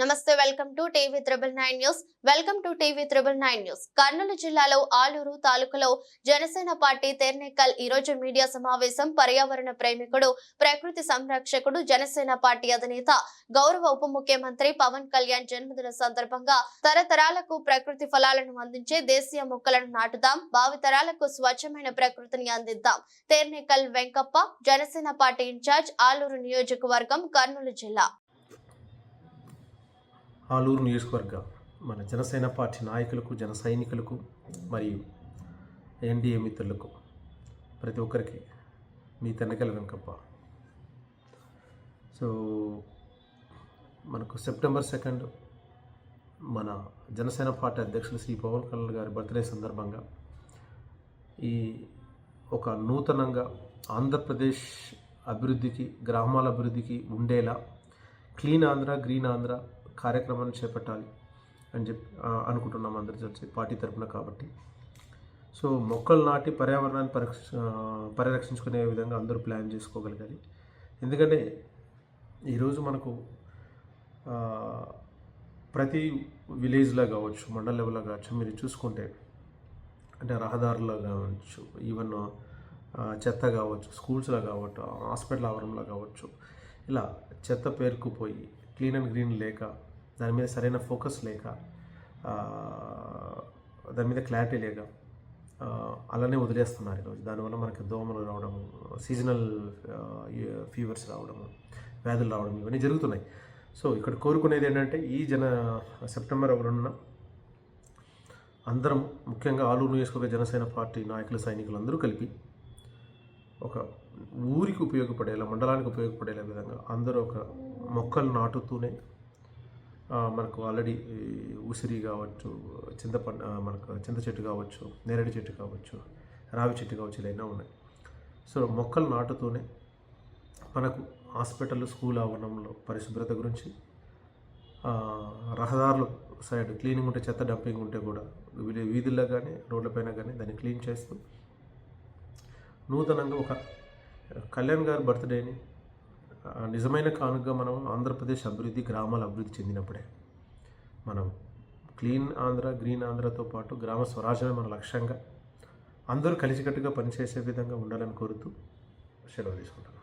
నమస్తే welcome to TV triple nine news. Welcome to TV triple nine news. Kurnool జిల్లాలో ఆలూరు తాలూకులో Janasena party Ternekal ఈ రోజు మీడియా సమావేశం. పర్యావరణ ప్రేమికుడు ప్రకృతి సంరక్షకుడు జనసేన పార్టీ అధినేత గౌరవ ఉప ముఖ్యమంత్రి పవన్ కళ్యాణ్ జన్మదిన సందర్భంగా తరతరాలకు ప్రకృతి ఫలాలను అందించే దేశీయ మొక్కలను నాటుదాం. భావితరాలకు స్వచ్ఛమైన ప్రకృతిని అందిద్దాం. తెర్నేకల్ వెంకప్ప జనసేన పార్టీ ఇన్ఛార్జ్ ఆలూరు నియోజకవర్గం కర్నూలు జిల్లా. ఆలూరు నియోజకవర్గ మన జనసేన పార్టీ నాయకులకు జన సైనికులకు మరియు ఎన్డీఏ మిత్రులకు ప్రతి ఒక్కరికి మీ తెన్నకల వెంకప్ప సో మనకు సెప్టెంబర్ సెకండ్ మన జనసేన పార్టీ అధ్యక్షులు శ్రీ పవన్ కళ్యాణ్ గారి బర్త్డే సందర్భంగా ఈ ఒక నూతనంగా ఆంధ్రప్రదేశ్ అభివృద్ధికి గ్రామాల అభివృద్ధికి ఉండేలా క్లీన్ ఆంధ్ర గ్రీన్ ఆంధ్ర కార్యక్రమాన్ని చేపట్టాలి అని చెప్పి అనుకుంటున్నాం అందరి కలిసి పార్టీ తరపున కాబట్టి. సో మొక్కలు నాటి పర్యావరణాన్ని పరిరక్ష పరిరక్షించుకునే విధంగా అందరూ ప్లాన్ చేసుకోగలగాలి. ఎందుకంటే ఈరోజు మనకు ప్రతి విలేజ్లో కావచ్చు మండల లెవెల్లో కావచ్చు మీరు చూసుకుంటే అంటే రహదారుల్లో కావచ్చు ఈవెన్ చెత్త కావచ్చు స్కూల్స్లో కావచ్చు హాస్పిటల్ ఆవరణలో కావచ్చు ఇలా చెత్త పేరుకుపోయి క్లీన్ అండ్ గ్రీన్ లేక దాని మీద సరైన ఫోకస్ లేక దాని మీద క్లారిటీ లేక అలానే వదిలేస్తున్నారు ఈరోజు. దానివల్ల మనకి దోమలు రావడము సీజనల్ ఫీవర్స్ రావడము వ్యాధులు రావడం ఇవన్నీ జరుగుతున్నాయి. సో ఇక్కడ కోరుకునేది ఏంటంటే ఈ జన సెప్టెంబర్ ఒకరున్న అందరం ముఖ్యంగా ఆలూరు నియోజకవర్గ జనసేన పార్టీ నాయకులు సైనికులు అందరూ కలిపి ఒక ఊరికి ఉపయోగపడేలా మండలానికి ఉపయోగపడేలా విధంగా అందరూ ఒక మొక్కలు నాటుతూనే మనకు ఆల్రెడీ ఉసిరి కావచ్చు చింతపండు మనకు చింత చెట్టు కావచ్చు నేరేడు చెట్టు కావచ్చు రావి చెట్టు కావచ్చు ఇలా ఉన్నాయి. సో మొక్కలు నాటుతూనే మనకు హాస్పిటల్ స్కూల్ ఆవరణంలో పరిశుభ్రత గురించి రహదారులు సైడ్ క్లీనింగ్ ఉంటే చెత్త డంపింగ్ ఉంటే కూడా వీధుల్లో కానీ రోడ్లపైన కానీ దాన్ని క్లీన్ చేస్తూ నూతనంగా ఒక కళ్యాణ్ గారి బర్త్డేని నిజమైన కానుకగా మనం ఆంధ్రప్రదేశ్ అభివృద్ధి గ్రామాల అభివృద్ధి చెందినప్పుడే మనం క్లీన్ ఆంధ్ర గ్రీన్ ఆంధ్రతో పాటు గ్రామ స్వరాజ్యమే మన లక్ష్యంగా అందరూ కలిసికట్టుగా పనిచేసే విధంగా ఉండాలని కోరుతూ సెలవు తీసుకుంటున్నాను